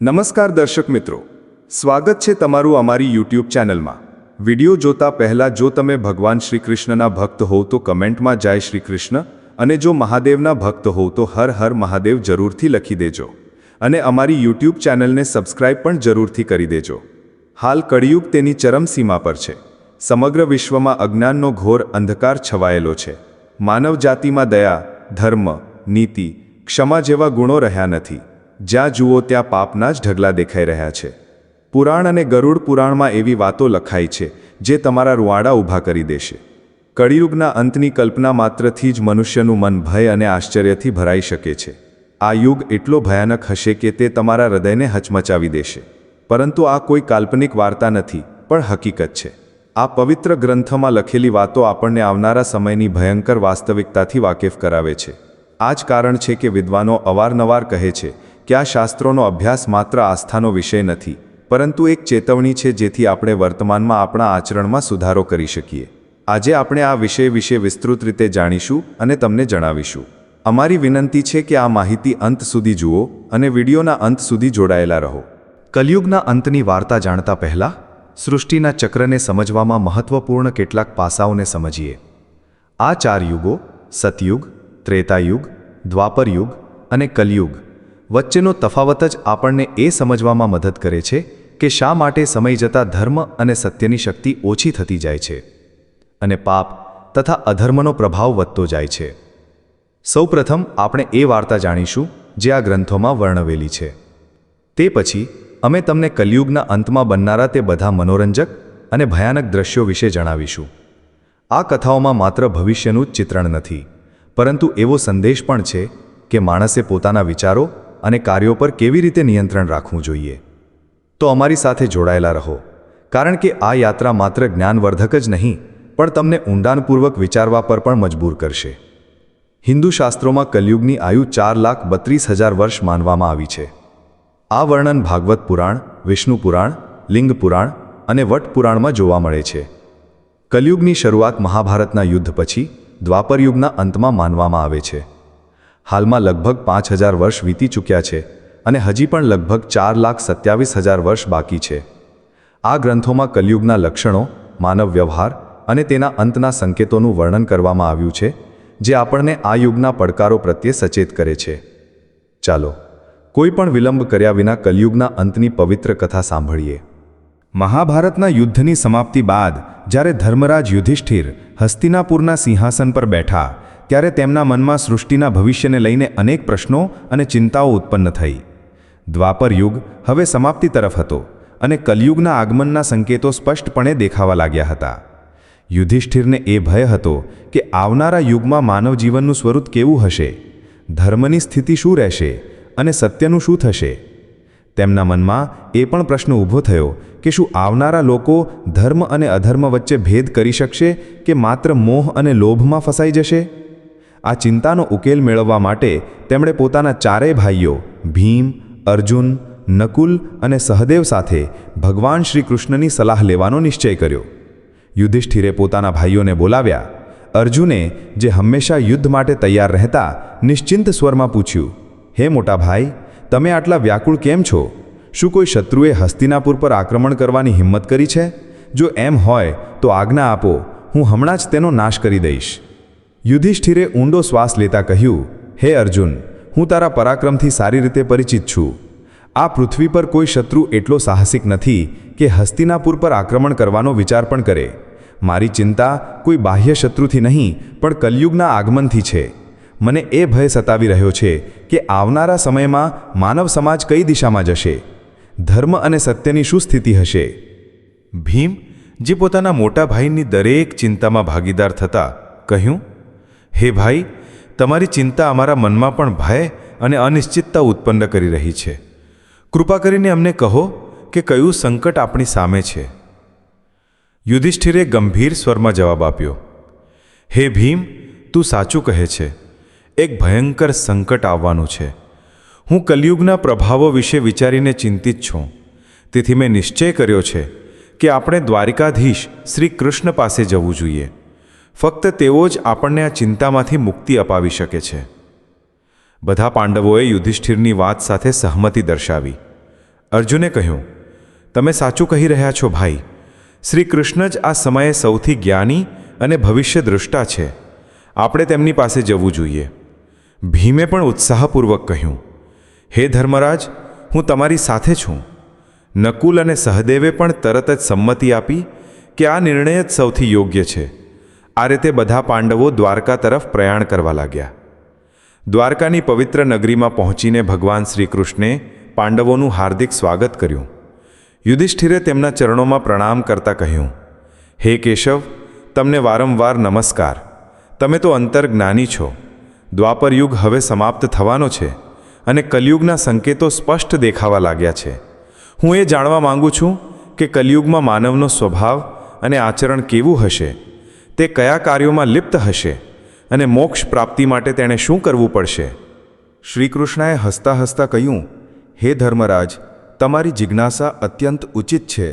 નમસ્કાર દર્શક મિત્રો. સ્વાગત છે તમારું અમારી યુટ્યુબ ચેનલમાં. વિડિયો જોતા પહેલા જો તમે ભગવાન શ્રી કૃષ્ણના ભક્ત હોવ તો કમેન્ટમાં જય શ્રી કૃષ્ણ અને જો મહાદેવના ભક્ત હોવ તો હર હર મહાદેવ જરૂરથી લખી દેજો. અને અમારી યુટ્યુબ ચેનલને સબસ્ક્રાઇબ પણ જરૂરથી કરી દેજો. હાલ કળિયુગ તેની ચરમસીમા પર છે. સમગ્ર વિશ્વમાં અજ્ઞાનનો ઘોર અંધકાર છવાયેલો છે. માનવ જાતિમાં દયા, ધર્મ, નીતિ, ક્ષમા જેવા ગુણો રહ્યા નથી. જ્યાં જુઓ ત્યાં પાપના જ ઢગલા દેખાઈ રહ્યા છે. પુરાણ અને ગરુડ પુરાણમાં એવી વાતો લખાઈ છે, જે તમારા રૂવાડા ઊભા કરી દેશે. કળિયુગના અંતની કલ્પના માત્રથી જ મનુષ્યનું મન ભય અને આશ્ચર્યથી ભરાઈ શકે છે. આ યુગ એટલો ભયાનક હશે કે તે તમારા હૃદયને હચમચાવી દેશે. પરંતુ આ કોઈ કાલ્પનિક વાર્તા નથી, પણ હકીકત છે. આ પવિત્ર ગ્રંથમાં લખેલી વાતો આપણને આવનારા સમયની ભયંકર વાસ્તવિકતાથી વાકેફ કરાવે છે. આ જ કારણ છે કે વિદ્વાનો અવારનવાર કહે છે કે આ શાસ્ત્રોનો અભ્યાસ માત્ર આસ્થાનો વિષય નથી, પરંતુ એક ચેતવણી છે જેથી આપણે વર્તમાનમાં આપણા આચરણમાં સુધારો કરી શકીએ. આજે આપણે આ વિષય વિશે વિસ્તૃત રીતે જાણીશું અને તમને જણાવીશું. અમારી વિનંતી છે કે આ માહિતી અંત સુધી જુઓ અને વિડીયોના અંત સુધી જોડાયેલા રહો. કલયુગના અંતની વાર્તા જાણતા પહેલાં, સૃષ્ટિના ચક્રને સમજવામાં મહત્વપૂર્ણ કેટલાક પાસાઓને સમજીએ. આ ચાર યુગો, સતયુગ, ત્રેતાયુગ, દ્વાપરયુગ અને કલયુગ. વચ્ચેનો તફાવત જ આપણને એ સમજવામાં મદદ કરે છે કે શા માટે સમય જતાં ધર્મ અને સત્યની શક્તિ ઓછી થતી જાય છે અને પાપ તથા અધર્મનો પ્રભાવ વધતો જાય છે. સૌપ્રથમ આપણે એ વાર્તા જાણીશું જે આ ગ્રંથોમાં વર્ણવેલી છે. તે પછી અમે તમને કલયુગના અંતમાં બનનારા તે બધા મનોરંજક અને ભયાનક દ્રશ્યો વિશે જણાવીશું. આ કથાઓમાં માત્ર ભવિષ્યનું જ ચિત્રણ નથી, પરંતુ એવો સંદેશ પણ છે કે માણસે પોતાના વિચારો અને કાર્યો પર કેવી રીતે નિયંત્રણ રાખવું જોઈએ? તો અમારી સાથે જોડાયેલા રહો. કારણ કે આ યાત્રા માત્ર જ્ઞાનવર્ધક જ નહીં, પણ તમને ઊંડાણપૂર્વક વિચારવા પર પણ મજબૂર કરશે. હિન્દુ શાસ્ત્રોમાં કલયુગની આયુ ચાર લાખ બત્રીસ હજાર વર્ષ માનવામાં આવી છે. આ વર્ણન ભાગવત પુરાણ, વિષ્ણુ પુરાણ, લિંગ પુરાણ અને વટ પુરાણમાં જોવા મળે છે. કલયુગની શરૂઆત મહાભારતના યુદ્ધ પછી, દ્વાપરયુગના અંતમાં માનવામાં આવે છે. હાલમાં લગભગ પાંચ હજાર વર્ષ વીતી ચૂક્યા છે અને હજી પણ લગભગ ચાર લાખ સત્યાવીસ હજાર વર્ષ બાકી છે. આ ગ્રંથોમાં કલયુગના લક્ષણો, માનવ વ્યવહાર અને તેના અંતના સંકેતોનું વર્ણન કરવામાં આવ્યું છે, જે આપણને આ યુગના પડકારો પ્રત્યે સચેત કરે છે. ચાલો, કોઈ પણ વિલંબ કર્યા વિના કલયુગના અંતની પવિત્ર કથા સાંભળીએ. મહાભારતના યુદ્ધની સમાપ્તિ બાદ જ્યારે ધર્મરાજ યુધિષ્ઠિર હસ્તિનાપુરના સિંહાસન પર બેઠા ત્યારે તેમના મનમાં સૃષ્ટિના ભવિષ્યને લઈને અનેક પ્રશ્નો અને ચિંતાઓ ઉત્પન્ન થઈ. દ્વાપર યુગ હવે સમાપ્તિ તરફ હતો અને કલયુગના આગમનના સંકેતો સ્પષ્ટપણે દેખાવા લાગ્યા હતા. યુધિષ્ઠિરને એ ભય હતો કે આવનારા યુગમાં માનવ જીવનનું સ્વરૂપ કેવું હશે? ધર્મની સ્થિતિ શું રહેશે અને સત્યનું શું થશે? તેમના મનમાં એ પણ પ્રશ્ન ઊભો થયો કે શું આવનારા લોકો ધર્મ અને અધર્મ વચ્ચે ભેદ કરી શકશે કે માત્ર મોહ અને લોભમાં ફસાઈ જશે? આ ચિંતાનો ઉકેલ મેળવવા માટે તેમણે પોતાના ચારેય ભાઈઓ, ભીમ, અર્જુન, નકુલ અને સહદેવ સાથે ભગવાન શ્રી કૃષ્ણની સલાહ લેવાનો નિશ્ચય કર્યો. યુધિષ્ઠિરે પોતાના ભાઈઓને બોલાવ્યા. અર્જુને, જે હંમેશા યુદ્ધ માટે તૈયાર રહેતા, નિશ્ચિંત સ્વરમાં પૂછ્યું, હે મોટા ભાઈ, તમે આટલા વ્યાકુળ કેમ છો? શું કોઈ શત્રુએ હસ્તિનાપુર પર આક્રમણ કરવાની હિંમત કરી છે? જો એમ હોય, તો આજ્ઞા આપો, હું હમણાં જ તેનો નાશ કરી દઈશ. યુધિષ્ઠિરે ઊંડો શ્વાસ લેતા કહ્યું, હે અર્જુન, હું તારા પરાક્રમથી સારી રીતે પરિચિત છું. આ પૃથ્વી પર કોઈ શત્રુ એટલો સાહસિક નથી કે હસ્તિનાપુર પર આક્રમણ કરવાનો વિચાર પણ કરે. મારી ચિંતા કોઈ બાહ્ય શત્રુથી નહીં, પણ કલયુગના આગમનથી છે. મને એ ભય સતાવી રહ્યો છે કે આવનારા સમયમાં માનવ સમાજ કઈ દિશામાં જશે? ધર્મ અને સત્યની શું સ્થિતિ હશે? ભીમ, જે પોતાના મોટા ભાઈની દરેક ચિંતામાં ભાગીદાર થતા કહ્યું હે ભાઈ, તમારી ચિંતા અમારા મનમાં પણ ભય અને અનિશ્ચિતતા ઉત્પન્ન કરી રહી છે. કૃપા કરીને અમને કહો કે કયું સંકટ આપણી સામે છે. યુધિષ્ઠિરે ગંભીર સ્વરમાં જવાબ આપ્યો, હે ભીમ, તું સાચું કહે છે. એક ભયંકર સંકટ આવવાનું છે. હું કલયુગના પ્રભાવો વિશે વિચારીને ચિંતિત છું. તેથી મેં નિશ્ચય કર્યો છે કે આપણે દ્વારિકાધીશ શ્રી કૃષ્ણ પાસે જવું જોઈએ. ફક્ત તેઓ જ આપણને આ ચિંતામાંથી મુક્તિ અપાવી શકે છે. બધા પાંડવોએ યુધિષ્ઠિરની વાત સાથે સહમતિ દર્શાવી. અર્જુને કહ્યું, તમે સાચું કહી રહ્યા છો ભાઈ. શ્રી કૃષ્ણ જ આ સમયે સૌથી જ્ઞાની અને ભવિષ્ય દૃષ્ટા છે. આપણે તેમની પાસે જવું જોઈએ. ભીમે પણ ઉત્સાહપૂર્વક કહ્યું, હે ધર્મરાજ, હું તમારી સાથે છું. નકુલ અને સહદેવે પણ તરત જ સંમતિ આપી કે આ નિર્ણય જ સૌથી યોગ્ય છે. આ રીતે બધા પાંડવો દ્વારકા તરફ પ્રયાણ કરવા લાગ્યા. દ્વારકાની પવિત્ર નગરીમાં પહોંચીને ભગવાન શ્રી કૃષ્ણે પાંડવોનું હાર્દિક સ્વાગત કર્યું. યુધિષ્ઠિરે તેમના ચરણોમાં પ્રણામ કરતા કહ્યું, હે કેશવ, તમને વારંવાર નમસ્કાર. તમે તો અંતર્જ્ઞાની છો. દ્વાપર યુગ હવે સમાપ્ત થવાનો છે અને કલયુગના સંકેતો સ્પષ્ટ દેખાવા લાગ્યા છે. હું એ જાણવા માંગુ છું કે કલયુગમાં માનવનો સ્વભાવ અને આચરણ કેવું હશે? તે કયા કાર્યોમાં લિપ્ત હશે અને મોક્ષ પ્રાપ્તિ માટે તેણે શું કરવું પડશે? શ્રીકૃષ્ણએ હસતા હસતા કહ્યું, હે ધર્મરાજ, તમારી જિજ્ઞાસા અત્યંત ઉચિત છે.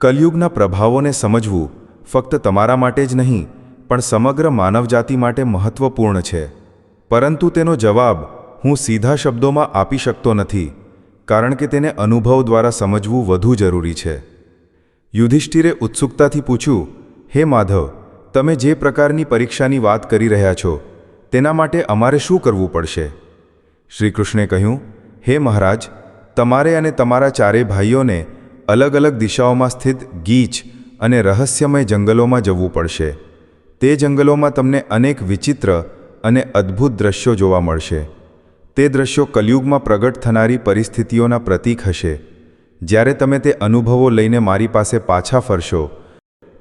કલયુગના પ્રભાવોને સમજવું ફક્ત તમારા માટે જ નહીં, પણ સમગ્ર માનવજાતિ માટે મહત્વપૂર્ણ છે. પરંતુ તેનો જવાબ હું સીધા શબ્દોમાં આપી શકતો નથી, કારણ કે તેને અનુભવ દ્વારા સમજવું વધુ જરૂરી છે. યુધિષ્ઠિરે ઉત્સુકતાથી પૂછ્યું, હે માધવ તમે જે પ્રકારની પરીક્ષાની વાત કરી રહ્યા છો, તેના માટે અમારે શું કરવું પડશે? શ્રીકૃષ્ણે કહ્યું, હે મહારાજ, તમારે અને તમારા ચારે ભાઈઓને અલગ અલગ દિશાઓમાં સ્થિત ગીચ અને રહસ્યમય જંગલોમાં જવું પડશે. તે જંગલોમાં તમને અનેક વિચિત્ર અને અદ્ભુત દ્રશ્યો જોવા મળશે. તે દ્રશ્યો કલયુગમાં પ્રગટ થનારી પરિસ્થિતિઓના પ્રતીક હશે. જ્યારે તમે તે અનુભવો લઈને મારી પાસે પાછા ફરશો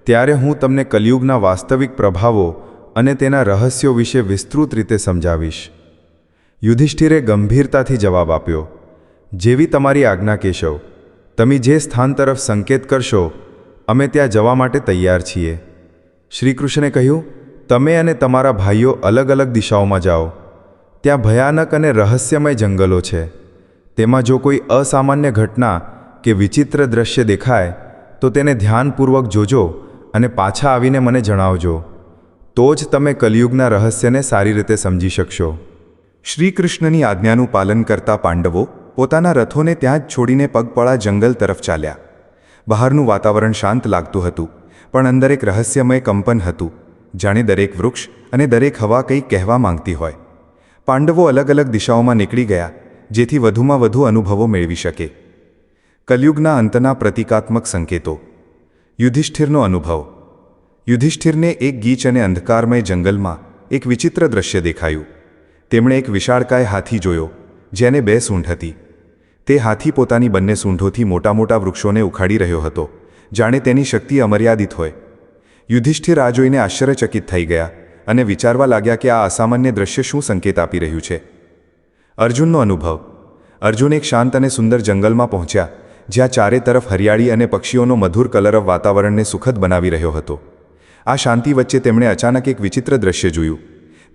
ત્યારે હું તમને કલયુગના વાસ્તવિક પ્રભાવો અને તેના રહસ્યો વિશે વિસ્તૃત રીતે સમજાવીશ. યુધિષ્ઠિરે ગંભીરતાથી જવાબ આપ્યો, જેવી તમારી આજ્ઞા, કેશવ. તમે જે સ્થાન તરફ સંકેત કરશો, અમે ત્યાં જવા માટે તૈયાર છીએ. શ્રીકૃષ્ણે કહ્યું, તમે અને તમારા ભાઈઓ અલગ અલગ દિશાઓમાં જાઓ. ત્યાં ભયાનક અને રહસ્યમય જંગલો છે. તેમાં જો કોઈ અસામાન્ય ઘટના કે વિચિત્ર દ્રશ્ય દેખાય, તો તેને ધ્યાનપૂર્વક જોજો અને પાછા આવીને મને જણાવજો. તો જ તમે કલયુગના રહસ્યને સારી રીતે સમજી શકશો. શ્રીકૃષ્ણની આજ્ઞાનું પાલન કરતા પાંડવો પોતાના રથોને ત્યાં જ છોડીને પગપળા જંગલ તરફ ચાલ્યા. બહારનું વાતાવરણ શાંત લાગતું હતું, પણ અંદર એક રહસ્યમય કંપન હતું, જાણે દરેક વૃક્ષ અને દરેક હવા કંઈક કહેવા માંગતી હોય. પાંડવો અલગ અલગ દિશાઓમાં નીકળી ગયા, જેથી વધુમાં વધુ અનુભવો મેળવી શકે. કલયુગના અંતના પ્રતિકાત્મક સંકેતો. યુધિષ્ઠિરનો અનુભવ. યુધિષ્ઠિરને એક ગીચ અને અંધકારમય જંગલમાં એક વિચિત્ર દ્રશ્ય દેખાયું. તેમણે એક વિશાળકાય હાથી જોયો, જેને બે સૂંઢ હતી. તે હાથી પોતાની બંને સૂંઢોથી મોટા મોટા વૃક્ષોને ઉખાડી રહ્યો હતો, જાણે તેની શક્તિ અમર્યાદિત હોય. યુધિષ્ઠિર આ જોઈને આશ્ચર્યચકિત થઈ ગયા અને વિચારવા લાગ્યા કે આ અસામાન્ય દ્રશ્ય શું સંકેત આપી રહ્યું છે. અર્જુનનો અનુભવ. અર્જુન એક શાંત અને સુંદર જંગલમાં પહોંચ્યા જ્યાં ચારે તરફ હરિયાળી અને પક્ષીઓનો મધુર કલરવ વાતાવરણને સુખદ બનાવી રહ્યો હતો. આ શાંતિ વચ્ચે તેમણે અચાનક એક વિચિત્ર દ્રશ્ય જોયું.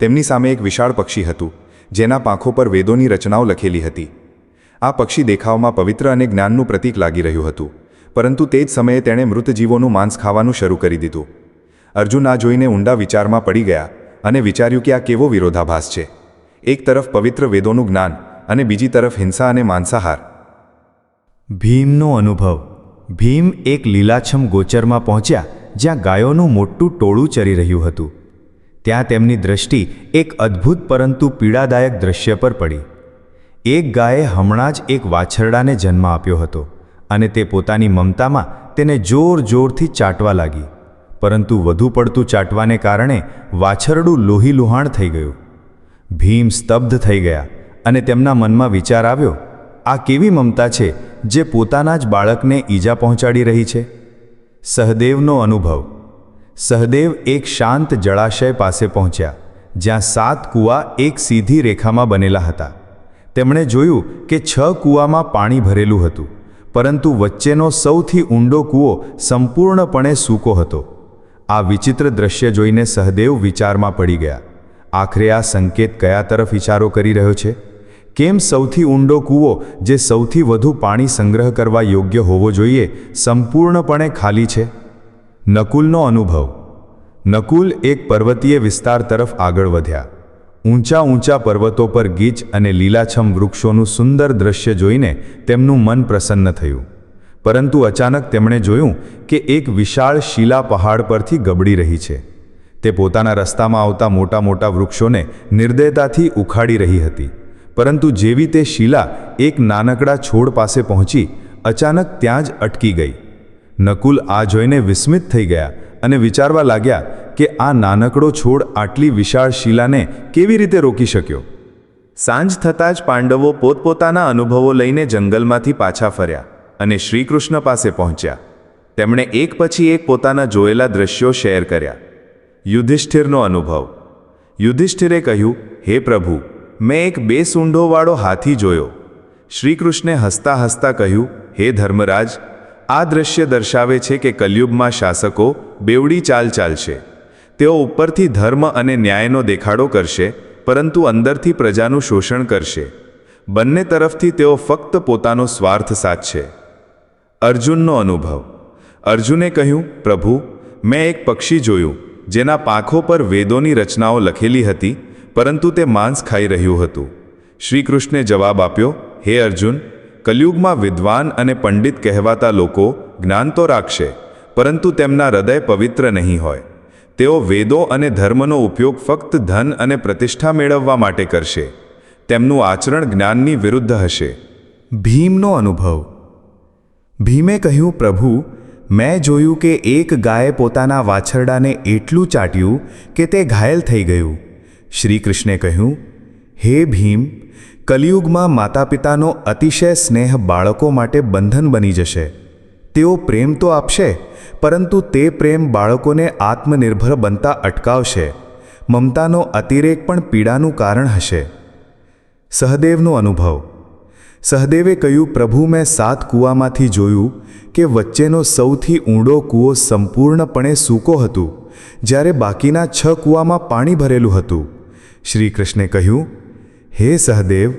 તેમની સામે એક વિશાળ પક્ષી હતું, જેના પાંખો પર વેદોની રચનાઓ લખેલી હતી. આ પક્ષી દેખાવમાં પવિત્ર અને જ્ઞાનનું પ્રતીક લાગી રહ્યું હતું, પરંતુ તે જ સમયે તેણે મૃતજીવોનું માંસ ખાવાનું શરૂ કરી દીધું. અર્જુન આ જોઈને ઊંડા વિચારમાં પડી ગયા અને વિચાર્યું કે આ કેવો વિરોધાભાસ છે. એક તરફ પવિત્ર વેદોનું જ્ઞાન અને બીજી તરફ હિંસા અને માંસાહાર. ભીમનો અનુભવ. ભીમ એક લીલાછમ ગોચરમાં પહોંચ્યા, જ્યાં ગાયોનું મોટું ટોળું ચરી રહ્યું હતું. ત્યાં તેમની દ્રષ્ટિ એક અદ્ભુત પરંતુ પીડાદાયક દ્રશ્ય પર પડી. એક ગાયે હમણાં જ એક વાછરડાને જન્મ આપ્યો હતો અને તે પોતાની મમતામાં તેને જોર જોરથી ચાટવા લાગી. પરંતુ વધુ પડતું ચાટવાને કારણે વાછરડું લોહી લુહાણ થઈ ગયું. ભીમ સ્તબ્ધ થઈ ગયા અને તેમના મનમાં વિચાર આવ્યો, આ કેવી મમતા છે? જે પોતાના જ બાળકને ઈજા પહોંચાડી રહી છે. સહદેવનો અનુભવ. સહદેવ એક શાંત જળાશય પાસે પહોંચ્યા, જ્યાં સાત કૂવા એક સીધી રેખામાં બનેલા હતા. તેમણે જોયું કે છ કૂવામાં પાણી ભરેલું હતું, પરંતુ વચ્ચેનો સૌથી ઊંડો કૂવો સંપૂર્ણપણે સૂકો હતો. આ વિચિત્ર દ્રશ્ય જોઈને સહદેવ વિચારમાં પડી ગયા. આખરે આ સંકેત કયા તરફ ઇશારો કરી રહ્યો છે? કેમ સૌથી ઊંડો કૂવો જે સૌથી વધુ પાણી સંગ્રહ કરવા યોગ્ય હોવો જોઈએ સંપૂર્ણપણે ખાલી છે? નકુલનો અનુભવ. નકુલ એક પર્વતીય વિસ્તાર તરફ આગળ વધ્યા. ઊંચા ઊંચા પર્વતો પર ગીચ અને લીલાછમ વૃક્ષોનું સુંદર દ્રશ્ય જોઈને તેમનું મન પ્રસન્ન થયું. પરંતુ અચાનક તેમણે જોયું કે એક વિશાળ શિલા પહાડ પરથી ગબડી રહી છે. તે પોતાના રસ્તામાં આવતા મોટા મોટા વૃક્ષોને નિર્દયતાથી ઉખાડી રહી હતી. પરંતુ જેવી તે શિલા એક નાનકડા છોડ પાસે પહોંચી, અચાનક ત્યાં જ અટકી ગઈ. નકુલ આ જોઈને વિસ્મિત થઈ ગયા અને વિચારવા લાગ્યા કે આ નાનકડો છોડ આટલી વિશાળ શિલાને કેવી રીતે રોકી શક્યો. સાંજ થતાં જ પાંડવો પોતપોતાના અનુભવો લઈને જંગલમાંથી પાછા ફર્યા અને શ્રીકૃષ્ણ પાસે પહોંચ્યા. તેમણે એક પછી એક પોતાના જોયેલા દ્રશ્યો શેર કર્યા. યુધિષ્ઠિરનો અનુભવ. યુધિષ્ઠિરે કહ્યું, હે પ્રભુ મેં એક બે સૂંઢોવાળો હાથી જોયો. શ્રીકૃષ્ણે હસતા હસતા કહ્યું, હે ધર્મરાજ, આ દ્રશ્ય દર્શાવે છે કે કલયુગમાં શાસકો બેવડી ચાલ ચાલશે. તેઓ ઉપરથી ધર્મ અને ન્યાયનો દેખાડો કરશે, પરંતુ અંદરથી પ્રજાનું શોષણ કરશે. બંને તરફથી તેઓ ફક્ત પોતાનો સ્વાર્થ સાચશે અર્જુનનો અનુભવ. અર્જુને કહ્યું, પ્રભુ, મેં એક પક્ષી જોયું, જેના પાંખો પર વેદોની રચનાઓ લખેલી હતી. પરંતુ તે માંસ ખાઈ રહ્યું હતું. શ્રીકૃષ્ણે જવાબ આપ્યો, હે અર્જુન, કલયુગમાં વિદ્વાન અને પંડિત કહેવાતા લોકો જ્ઞાન તો રાખશે, પરંતુ તેમના હૃદય પવિત્ર નહીં હોય. તેઓ વેદો અને ધર્મનો ઉપયોગ ફક્ત ધન અને પ્રતિષ્ઠા મેળવવા માટે કરશે. તેમનું આચરણ જ્ઞાનની વિરુદ્ધ હશે. ભીમનો અનુભવ. ભીમે કહ્યું, પ્રભુ, મેં જોયું કે એક ગાયે પોતાના વાછરડાને એટલું ચાટ્યું કે તે ઘાયલ થઈ ગયું. શ્રીકૃષ્ણે કહ્યું, હે ભીમ, કલિયુગમાં માતા પિતાનો અતિશય સ્નેહ બાળકો માટે બંધન બની જશે. તેઓ પ્રેમ તો આપશે, પરંતુ તે પ્રેમ બાળકોને આત્મનિર્ભર બનતા અટકાવશે. મમતાનો અતિરેક પણ પીડાનું કારણ હશે. સહદેવનો અનુભવ. સહદેવે કહ્યું, પ્રભુ, મેં સાત કૂવામાંથી જોયું કે વચ્ચેનો સૌથી ઊંડો કૂવો સંપૂર્ણપણે સૂકો હતું, જ્યારે બાકીના છ કૂવામાં પાણી ભરેલું હતું. શ્રીકૃષ્ણે કહ્યું, હે સહદેવ,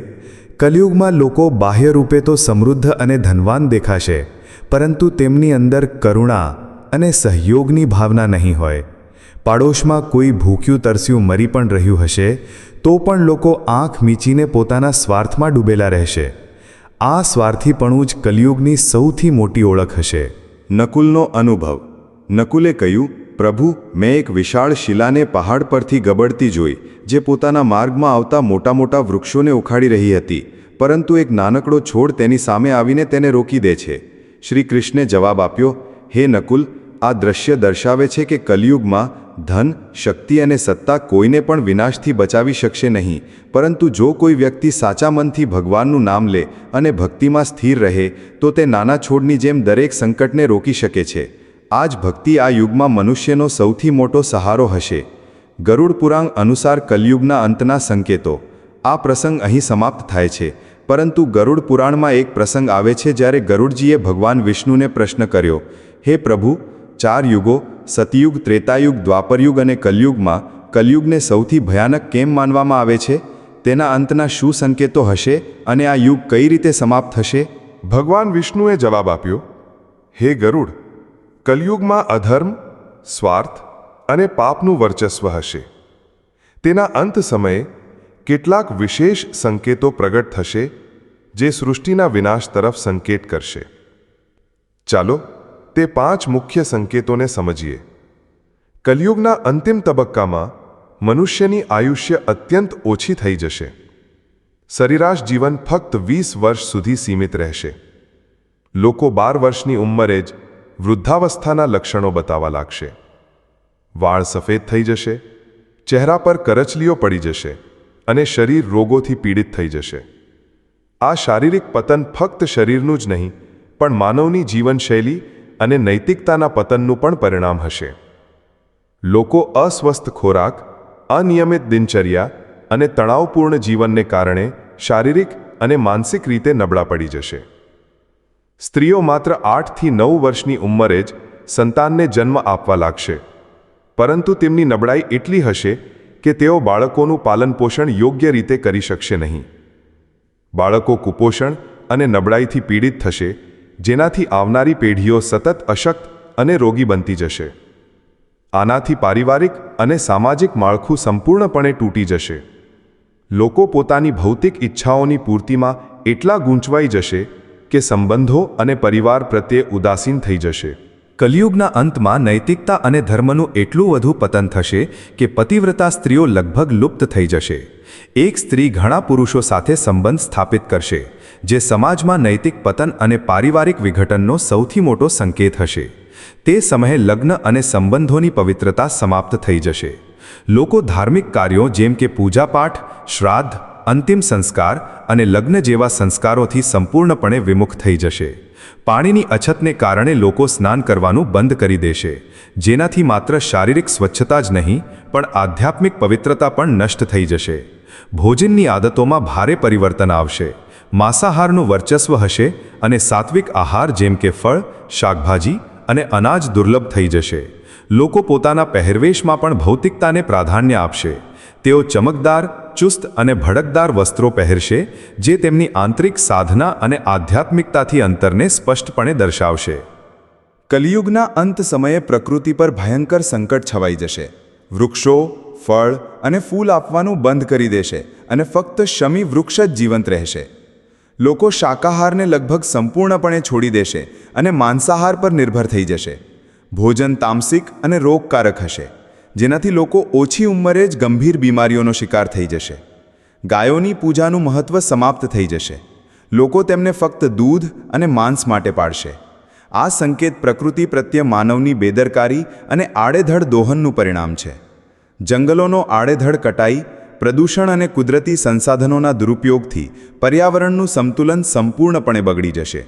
કલયુગમાં લોકો બાહ્ય રૂપે તો સમૃદ્ધ અને ધનવાન દેખાશે, પરંતુ તેમની અંદર કરુણા અને સહયોગની ભાવના નહીં હોય. પાડોશમાં કોઈ ભૂખ્યું તરસ્યું મરી પણ રહ્યું હશે, તો પણ લોકો આંખ મીચીને પોતાના સ્વાર્થમાં ડૂબેલા રહેશે. આ સ્વાર્થીપણું જ કલયુગની સૌથી મોટી ઓળખ હશે. નકુલનો અનુભવ. નકુલે કહ્યું પ્રભુ, મેં એક વિશાળ શિલાને પહાડ પરથી ગબડતી જોઈ, જે પોતાના માર્ગમાં આવતા મોટા મોટા વૃક્ષોને ઉખાડી રહી હતી, પરંતુ એક નાનકડો છોડ તેની સામે આવીને તેને રોકી દે છે. શ્રી કૃષ્ણે જવાબ આપ્યો, હે નકુલ, આ દ્રશ્ય દર્શાવે છે કે કલયુગમાં ધન, શક્તિ અને સત્તા કોઈને પણ વિનાશથી બચાવી શકશે નહીં, પરંતુ જો કોઈ વ્યક્તિ સાચા મનથી ભગવાનનું નામ લે અને ભક્તિમાં સ્થિર રહે, તો તે નાના છોડની જેમ દરેક સંકટને રોકી શકે છે. આ જ ભક્તિ આ યુગમાં મનુષ્યનો સૌથી મોટો સહારો હશે. ગરુડ પુરાણ અનુસાર કલયુગના અંતના સંકેતો. આ પ્રસંગ અહીં સમાપ્ત થાય છે. પરંતુ ગરુડ પુરાણમાં એક પ્રસંગ આવે છે જ્યારે ગરુડજીએ ભગવાન વિષ્ણુને પ્રશ્ન કર્યો, હે પ્રભુ, ચાર યુગો, સતયુગ, ત્રેતાયુગ, દ્વાપરયુગ અને કલયુગમાં કલયુગને સૌથી ભયાનક કેમ માનવામાં આવે છે? તેના અંતના શું સંકેતો હશે અને આ યુગ કઈ રીતે સમાપ્ત થશે? ભગવાન વિષ્ણુએ જવાબ આપ્યો, હે ગરુડ કલયુગમાં અધર્મ, સ્વાર્થ અને પાપનું વર્ચસ્વ હશે. તેના અંત સમયે કેટલાક વિશેષ સંકેતો પ્રગટ થશે, જે સૃષ્ટિના વિનાશ તરફ સંકેત કરશે. ચાલો તે પાંચ મુખ્ય સંકેતોને સમજીએ. કલયુગના અંતિમ તબક્કામાં મનુષ્યની આયુષ્ય અત્યંત ઓછી થઈ જશે. સરેરાશ જીવન ફક્ત વીસ વર્ષ સુધી સીમિત રહેશે. લોકો બાર વર્ષની ઉંમરે જ વૃદ્ધાવસ્થાના લક્ષણો બતાવવા લાગશે. વાળ સફેદ થઈ જશે, ચહેરા પર કરચલીઓ પડી જશે અને શરીર રોગોથી પીડિત થઈ જશે. આ શારીરિક પતન ફક્ત શરીરનું જ નહીં, પણ માનવની જીવનશૈલી અને નૈતિકતાના પતનનું પણ પરિણામ હશે. લોકો અસ્વસ્થ ખોરાક, અનિયમિત દિનચર્યા અને તણાવપૂર્ણ જીવનને કારણે શારીરિક અને માનસિક રીતે નબળા પડી જશે. સ્ત્રીઓ માત્ર આઠથી નવ વર્ષની ઉંમરે જ સંતાનને જન્મ આપવા લાગશે. પરંતુ તેમની નબળાઈ એટલી હશે કે તેઓ બાળકોનું પાલનપોષણ યોગ્ય રીતે કરી શકશે નહીં. બાળકો કુપોષણ અને નબળાઈથી પીડિત થશે, જેનાથી આવનારી પેઢીઓ સતત અશક્ત અને રોગી બનતી જશે. આનાથી પારિવારિક અને સામાજિક માળખું સંપૂર્ણપણે તૂટી જશે. લોકો પોતાની ભૌતિક ઈચ્છાઓની પૂર્તિમાં એટલા ગૂંચવાઈ જશે કે સંબંધો અને પરિવાર પ્રત્યે ઉદાસીન થઈ જશે. કલિયુગના અંતમાં નૈતિકતા અને ધર્મનું એટલું વધુ પતન થશે કે પતિવ્રતા સ્ત્રીઓ લગભગ લુપ્ત થઈ જશે. એક સ્ત્રી ઘણા પુરુષો સાથે સંબંધ સ્થાપિત કરશે, જે સમાજમાં નૈતિક પતન અને પારિવારિક વિઘટનનો સૌથી મોટો સંકેત હશે. તે સમયે લગ્ન અને સંબંધોની પવિત્રતા સમાપ્ત થઈ જશે. લોકો ધાર્મિક કાર્યો જેમ કે પૂજાપાઠ, શ્રાદ્ધ અંતિમ સંસ્કાર અને લગ્ન જેવા સંસ્કારોથી સંપૂર્ણપણે વિમુખ થઈ જશે. પાણીની અછતને કારણે લોકો સ્નાન કરવાનું બંધ કરી દેશે. જેનાથી માત્ર શારીરિક સ્વચ્છતા જ નહીં, પણ આધ્યાત્મિક પવિત્રતા પણ નષ્ટ થઈ જશે. ભોજનની આદતોમાં ભારે પરિવર્તન આવશે. માંસાહારનું વર્ચસ્વ હશે અને સાત્વિક આહાર જેમ કે ફળ, શાકભાજી અને અનાજ દુર્લભ થઈ જશે. લોકો પોતાના પહેરવેશમાં પણ ભૌતિકતાને પ્રાધાન્ય આપશે. તેઓ ચમકદાર, ચુસ્ત અને ભડકદાર વસ્ત્રો પહેરશે, જે તેમની આંતરિક સાધના અને આધ્યાત્મિકતાથી અંતરને સ્પષ્ટપણે દર્શાવશે. કલિયુગના અંત સમયે પ્રકૃતિ પર ભયંકર સંકટ છવાઈ જશે. વૃક્ષો, ફળ અને ફૂલ આપવાનું બંધ કરી દેશે અને ફક્ત શમી વૃક્ષ જ જીવંત રહેશે. લોકો શાકાહારને લગભગ સંપૂર્ણપણે છોડી દેશે અને માંસાહાર પર નિર્ભર થઈ જશે. ભોજન તામસિક અને રોગકારક હશે. જેનાથી લોકો ઓછી ઉંમરે જ ગંભીર બીમારીઓનો શિકાર થઈ જશે. ગાયોની પૂજાનું મહત્ત્વ સમાપ્ત થઈ જશે. લોકો તેમને ફક્ત દૂધ અને માંસ માટે પાડશે આ સંકેત પ્રકૃતિ પ્રત્યે માનવની બેદરકારી અને આડેધડ દોહનનું પરિણામ છે. જંગલોનો આડેધડ કટાઈ, પ્રદૂષણ અને કુદરતી સંસાધનોના દુરુપયોગથી પર્યાવરણનું સંતુલન સંપૂર્ણપણે બગડી જશે.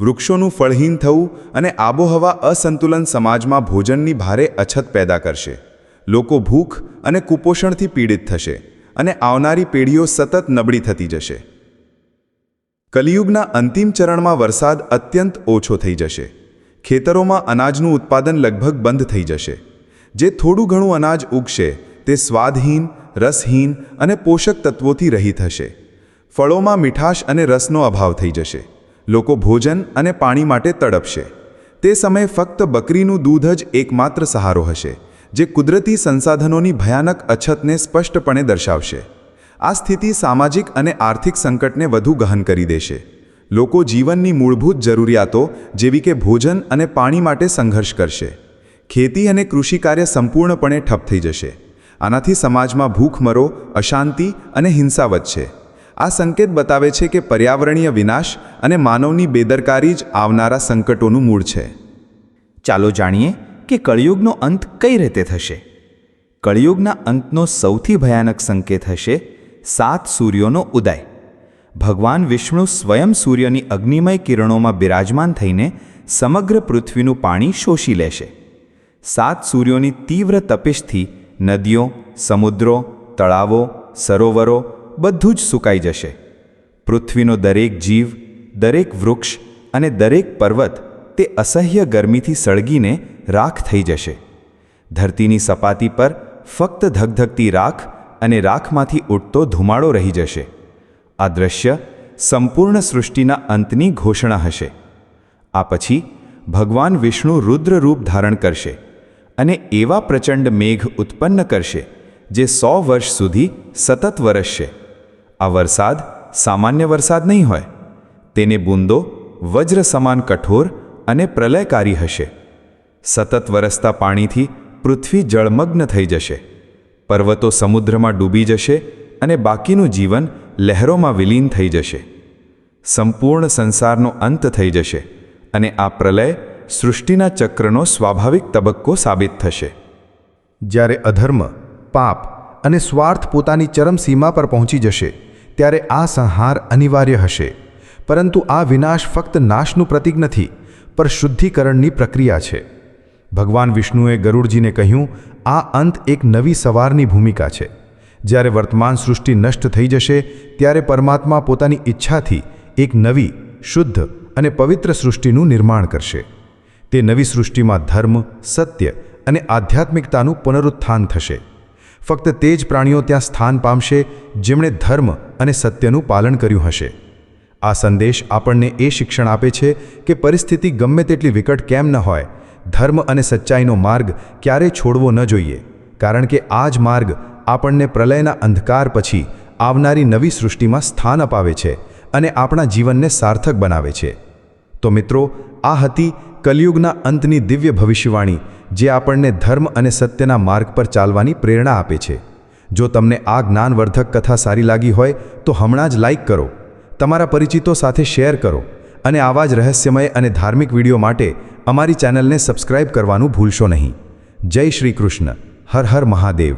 વૃક્ષોનું ફળહીન થવું અને આબોહવા અસંતુલન સમાજમાં ભોજનની ભારે અછત પેદા કરશે. લોકો ભૂખ અને કુપોષણથી પીડિત થશે અને આવનારી પેઢીઓ સતત નબળી થતી જશે. કલિયુગના અંતિમ ચરણમાં વરસાદ અત્યંત ઓછો થઈ જશે. ખેતરોમાં અનાજનું ઉત્પાદન લગભગ બંધ થઈ જશે. જે થોડું ઘણું અનાજ ઉગશે, તે સ્વાદહીન, રસહીન અને પોષક તત્વોથી રહિત હશે. ફળોમાં મીઠાશ અને રસનો અભાવ થઈ જશે. લોકો ભોજન અને પાણી માટે તડપશે. તે સમયે ફક્ત બકરીનું દૂધ જ એકમાત્ર સહારો હશે. જે કુદરતી સંસાધનોની ભયાનક અછતને સ્પષ્ટપણે દર્શાવશે. આ સ્થિતિ સામાજિક અને આર્થિક સંકટને વધુ ગહન કરી દેશે. લોકો જીવનની મૂળભૂત જરૂરિયાતો, જેવી કે ભોજન અને પાણી માટે સંઘર્ષ કરશે. ખેતી અને કૃષિ કાર્ય સંપૂર્ણપણે ઠપ થઈ જશે. આનાથી સમાજમાં ભૂખમરો, અશાંતિ અને હિંસા વધશે. આ સંકેત બતાવે છે કે પર્યાવરણીય વિનાશ અને માનવની બેદરકારી જ આવનારા સંકટોનું મૂળ છે. ચાલો જાણીએ કે કળિયુગનો અંત કઈ રીતે થશે? કળિયુગના અંતનો સૌથી ભયાનક સંકેત હશે સાત સૂર્યોનો ઉદય. ભગવાન વિષ્ણુ સ્વયં સૂર્યની અગ્નિમય કિરણોમાં બિરાજમાન થઈને સમગ્ર પૃથ્વીનું પાણી શોષી લેશે. સાત સૂર્યોની તીવ્ર તપિશથી નદીઓ, સમુદ્રો, તળાવો, સરોવરો બધું જ સુકાઈ જશે. પૃથ્વીનો દરેક જીવ, દરેક વૃક્ષ અને દરેક પર્વત તે અસહ્ય ગરમીથી સળગીને રાખ થઈ જશે. ધરતીની સપાટી પર ફક્ત ધગધગતી રાખ અને રાખમાંથી ઉઠતો ધુમાડો રહી જશે. આ દ્રશ્ય સંપૂર્ણ સૃષ્ટિના અંતની ઘોષણા હશે. આ પછી ભગવાન વિષ્ણુ રુદ્ર રૂપ ધારણ કરશે અને એવા પ્રચંડ મેઘ ઉત્પન્ન કરશે જે સો વર્ષ સુધી સતત વરસશે. આ વરસાદ સામાન્ય વરસાદ નહીં હોય. તેને બૂંદો, વજ્ર સમાન કઠોર અને પ્રલયકારી હશે. સતત વરસતા પાણીથી પૃથ્વી જળમગ્ન થઈ જશે. પર્વતો સમુદ્રમાં ડૂબી જશે અને બાકીનું જીવન લહેરોમાં વિલીન થઈ જશે. સંપૂર્ણ સંસારનો અંત થઈ જશે અને આ પ્રલય સૃષ્ટિના ચક્રનો સ્વાભાવિક તબક્કો સાબિત થશે. જ્યારે અધર્મ, પાપ અને સ્વાર્થ પોતાની ચરમસીમા પર પહોંચી જશે, ત્યારે આ સંહાર અનિવાર્ય હશે. પરંતુ આ વિનાશ ફક્ત નાશનું પ્રતીક નથી, પર શુદ્ધિકરણની પ્રક્રિયા છે. ભગવાન વિષ્ણુએ ગરુડજીને કહ્યું, આ અંત એક નવી સવારની ભૂમિકા છે. જ્યારે વર્તમાન સૃષ્ટિ નષ્ટ થઈ જશે, ત્યારે પરમાત્મા પોતાની ઈચ્છાથી એક નવી, શુદ્ધ અને પવિત્ર સૃષ્ટિનું નિર્માણ કરશે. તે નવી સૃષ્ટિમાં ધર્મ, સત્ય અને આધ્યાત્મિકતાનું પુનરુત્થાન થશે. ફક્ત તે જ પ્રાણીઓ ત્યાં સ્થાન પામશે, જેમણે ધર્મ અને સત્યનું પાલન કર્યું હશે. આ સંદેશ આપણને એ શિક્ષણ આપે છે કે પરિસ્થિતિ ગમે તેટલી વિકટ કેમ ન હોય ધર્મ અને સચ્ચાઈનો માર્ગ ક્યારે છોડવો ન જોઈએ. કારણ કે આ જ માર્ગ આપણને પ્રલયના અંધકાર પછી આવનારી નવી સૃષ્ટિમાં સ્થાન અપાવે છે અને આપણા જીવનને સાર્થક બનાવે છે. તો મિત્રો, આ હતી કલિયુગના અંતની દિવ્ય ભવિષ્યવાણી જે આપણને ધર્મ અને સત્યના માર્ગ પર ચાલવાની પ્રેરણા આપે છે. જો તમને આ જ્ઞાનવર્ધક કથા સારી લાગી હોય, તો હમણાં જ લાઈક કરો. તમારા પરિચિતો સાથે શેર કરો અને આવા જ રહસ્યમય અને ધાર્મિક વીડિયો માટે અમારી ચેનલને સબસ્ક્રાઇબ કરવાનું ભૂલશો નહીં. જય શ્રી કૃષ્ણ. હર હર મહાદેવ.